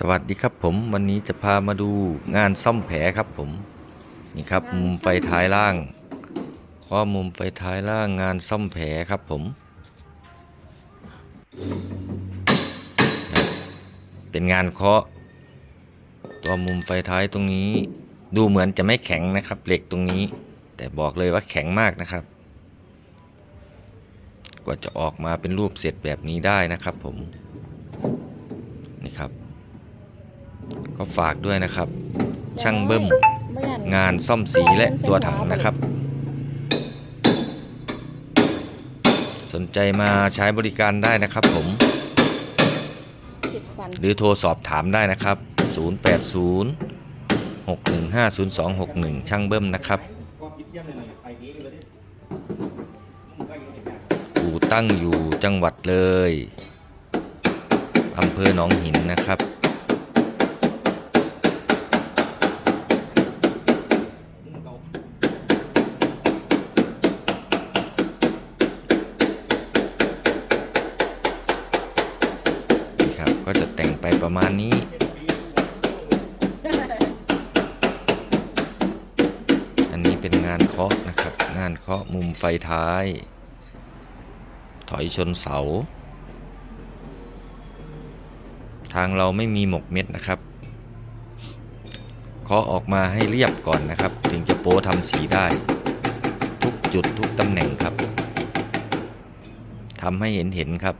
สวัสดีครับผมวันนี้จะพามาดูงานซ่อมแผลครับผมนี่ครับมุมไฟท้ายล่าง ข้อมุมไฟท้ายล่างงานซ่อมแผลครับผมครับเป็นงานเคาะตัวมุมไฟท้ายตรงนี้ ดูเหมือนจะไม่แข็งนะครับเหล็กตรงนี้ แต่บอกเลยว่าแข็งมากนะครับ กว่าจะออกมาเป็นรูปเสร็จแบบนี้ได้นะครับผมนี่ครับ ก็ฝากด้วยนะครับ ช่างเบิ้มงานซ่อมสีและตัวถังนะครับ สนใจมาใช้บริการได้นะครับผมผิดฟันหรือโทรสอบถามได้นะครับ 080 6150261 ช่างเบิ้มนะครับอู่ตั้งอยู่จังหวัดเลยอำเภอหนองหินนะครับ ก็จะแต่งไปประมาณนี้อันนี้เป็นงานเคาะนะครับ งานเคาะมุมไฟท้าย ถอยชนเสา ทางเราไม่มีหมกเม็ดนะครับเคาะออกมาให้เรียบก่อนนะครับ ถึงจะโป้ทำสีได้ ทุกจุดทุกตำแหน่งครับทำให้เห็นเห็นครับ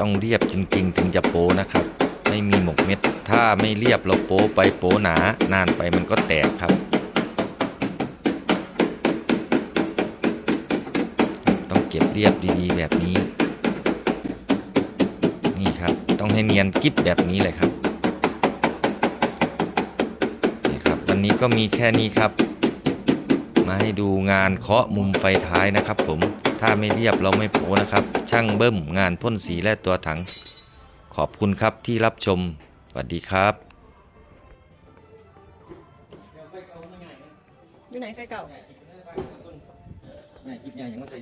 ต้องเรียบจริงๆ ถึงจะโป้นะครับ ไม่มีหมกเม็ด ถ้าไม่เรียบเราโป้ไปโป้หนานานไปมันก็แตกครับ ต้องเก็บเรียบดีๆแบบนี้ นี่ครับ ต้องให้เนียนกิ๊บแบบนี้เลยครับนี่ครับ วันนี้ก็มีแค่นี้ครับ มาให้ดูงานเคาะมุมไฟท้ายนะครับผม ถ้าไม่เรียบเราไม่โปะนะครับ ช่างเบิ้มงานพ่นสีและตัวถัง ขอบคุณครับที่รับชม สวัสดีครับอยู่ไหนไฟเก่าใหญ่กิบใหญ่ยังไม่ใส่